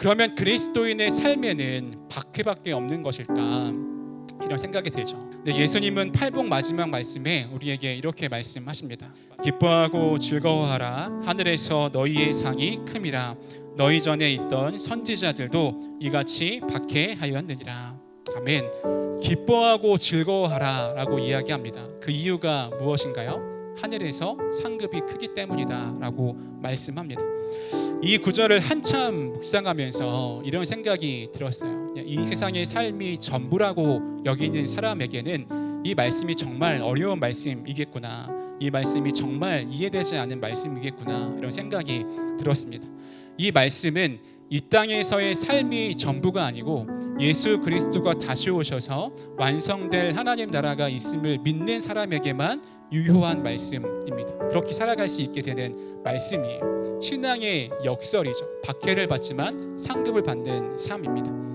그러면 그리스도인의 삶에는 박해밖에 없는 것일까 이런 생각이 들죠. 근데 예수님은 팔복 마지막 말씀에 우리에게 이렇게 말씀하십니다. 기뻐하고 즐거워하라 하늘에서 너희의 상이 큼이라 너희 전에 있던 선지자들도 이같이 박해하였느니라. 아멘. 기뻐하고 즐거워하라라고 이야기합니다. 그 이유가 무엇인가요? 하늘에서 상급이 크기 때문이다라고 말씀합니다. 이 구절을 한참 묵상하면서 이런 생각이 들었어요. 이 세상의 삶이 전부라고 여기는 사람에게는 이 말씀이 정말 어려운 말씀이겠구나. 이 말씀이 정말 이해되지 않는 말씀이겠구나. 이런 생각이 들었습니다. 이 말씀은 이 땅에서의 삶이 전부가 아니고 예수 그리스도가 다시 오셔서 완성될 하나님 나라가 있음을 믿는 사람에게만 유효한 말씀입니다. 그렇게 살아갈 수 있게 되는 말씀이에요. 신앙의 역설이죠. 박해를 받지만 상급을 받는 삶입니다.